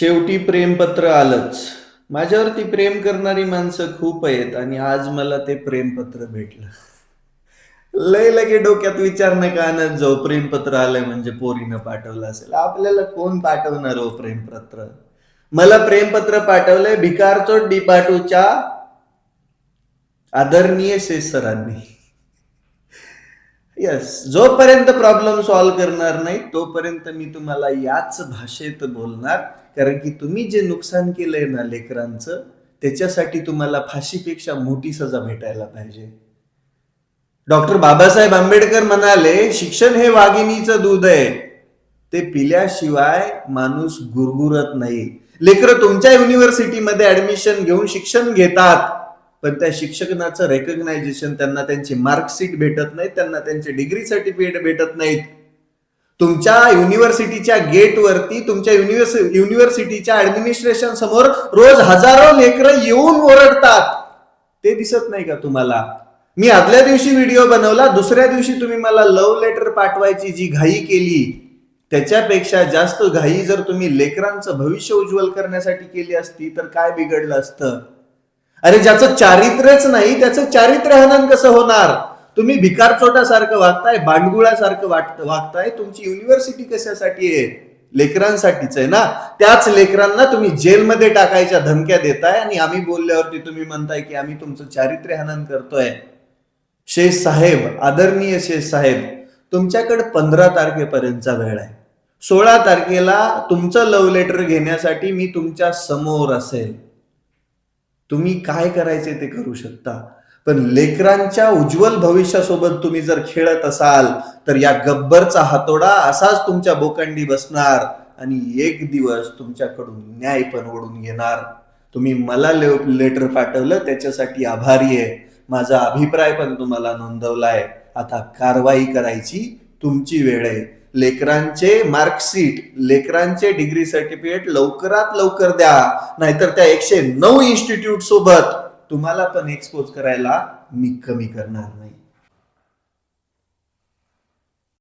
शेवटी प्रेमपत्र आलंच. माझ्यावरती प्रेम करणारी माणसं खूप आहेत आणि आज मला ते प्रेमपत्र भेटलं. लय लगे डोक्यात विचार नका आणत जाऊ. प्रेमपत्र आलंय म्हणजे पोरीनं पाठवलं असेल. आपल्याला कोण पाठवणार हो प्रेमपत्र? मला प्रेमपत्र पाठवलंय भिकारचोट डिपाटूच्या आदरणीय शेष सरांनी. येस जोपर्यंत प्रॉब्लेम सॉल्व्ह करणार नाही तोपर्यंत मी तुम्हाला याच भाषेत बोलणार. कारण की तुम्ही जे नुकसान केलंय ना लेकरांचं त्याच्यासाठी तुम्हाला फाशीपेक्षा मोठी सजा भेटायला पाहिजे. डॉक्टर बाबासाहेब आंबेडकर म्हणाले शिक्षण हे वाघिणीचं दूध आहे. ते पिल्याशिवाय माणूस गुरगुरत नाही. लेकरं तुमच्या युनिव्हर्सिटीमध्ये ऍडमिशन घेऊन शिक्षण घेतात. पण त्या शिक्षणाचं रेकग्नायझेशन त्यांना त्यांची मार्कशीट भेटत नाही त्यांना त्यांचे डिग्री सर्टिफिकेट भेटत नाहीत. तुमच्या युनिव्हर्सिटीच्या गेटवरती तुमच्या युनिव्हर्स युनिव्हर्सिटीच्या ऍडमिनिस्ट्रेशन समोर रोज हजारो लेकरं येऊन ओरडतात. ते दिसत नाही का तुम्हाला? मी आदल्या दिवशी व्हिडिओ बनवला दुसऱ्या दिवशी तुम्ही मला लव्ह लेटर पाठवायची जी घाई केली त्याच्यापेक्षा जास्त घाई जर तुम्ही लेकरांचं भविष्य उज्ज्वल करण्यासाठी केली असती तर काय बिघडलं असतं? अरे ज्याचं चारित्र्यच नाही त्याचं चारित्र्य हनन कसं होणार? तुम्ही भिकार चोटासारखं वागताय भांडगुळासारखं वाट वागताय तुमची युनिव्हर्सिटी कशासाठी आहे? लेकरांसाठीच आहे ना? त्याच लेकरांना तुम्ही जेलमध्ये टाकायच्या धमक्या देताय आणि आम्ही बोलल्यावरती तुम्ही म्हणताय की आम्ही तुमचं चारित्र्य हनन करतोय. शेष साहेब आदरणीय शेष साहेब तुमच्याकडे पंधरा तारखेपर्यंतचा वेळ आहे. सोळा तारखेला तुमचं लव्ह लेटर घेण्यासाठी मी तुमच्यासमोर असेल. तुम्ही काय करायचे ते करू शकता. पण लेकरांच्या उज्ज्वल भविष्यासोबत तुम्ही जर खेळत असाल तर या गब्बरचा हातोडा असाच तुमच्या बोकंडी बसणार आणि एक दिवस तुमच्याकडून न्याय पण ओढून येणार तुम्ही मला लेटर पाठवलं त्याच्यासाठी आभारी आहे. माझा अभिप्राय पण तुम्हाला नोंदवलाय. आता कारवाई करायची तुमची वेळ आहे. लेकरांचे मार्कशीट लेकरांचे डिग्री सर्टिफिकेट लवकरात लवकर द्या. नाहीतर त्या एकशे नऊ इन्स्टिट्यूट सोबत तुम्हाला पण एक्सपोज करायला मी कमी करणार नाही.